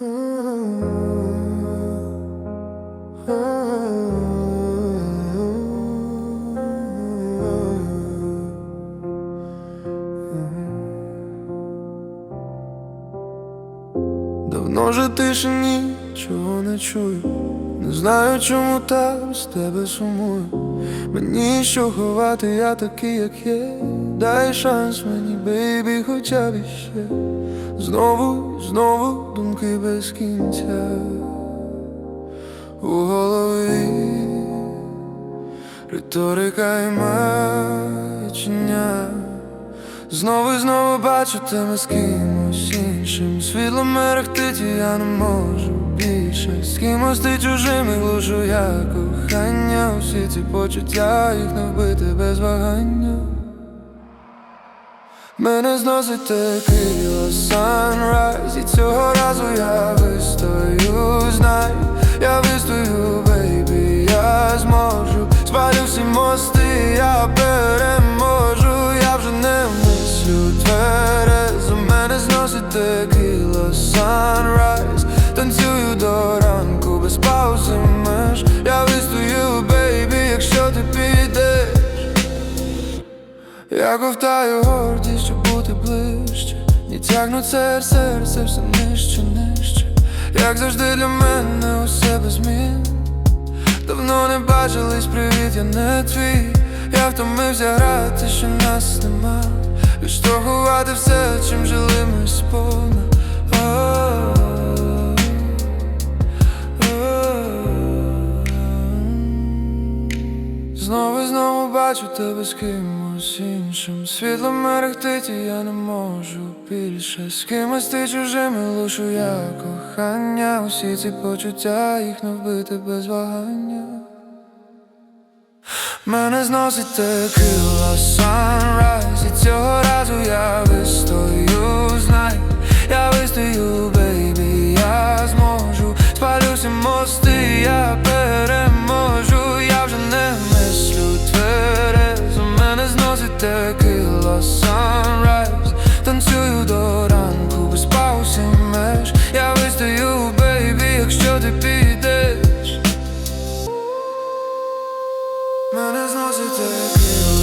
Давно же тише нічого не чую, не знаю, чому так з тебе сумую. Мені що ховати, я такий, як є. Дай шанс мені, бейбі, хоча б іще. Знову, знову думки без кінця у голові, риторика і маячня. Знову і знову бачу тебе з кимось іншим Світло мерехтить, і я не можу більше З кимось ти чужим і глушу я кохання. Усі ці почуття, їх не вбити без вагання. Мене зносить текила санрайз І цього разу я вистою, знай. Я вистою, бейбі, я зможу. Спалю всі мости, я переможу. Я вже не мислю тверезо я ковтаю гордість, щоб бути ближче. Ні тягну серце, серце все нижче, нижче. Як завжди для мене усе без змін. Давно не бачились, привіт, я не твій. Я втомився грати, що нас нема. Відштовхувати все, чим жили бачу тебе з кимось іншим. Світло мерехтить, і я не можу більше. З кимось ти чужими лишу я кохання. Усі ці почуття, їх не вбити без вагання. Мене зносить текила санрайз якщо ти підеш, мене зносить як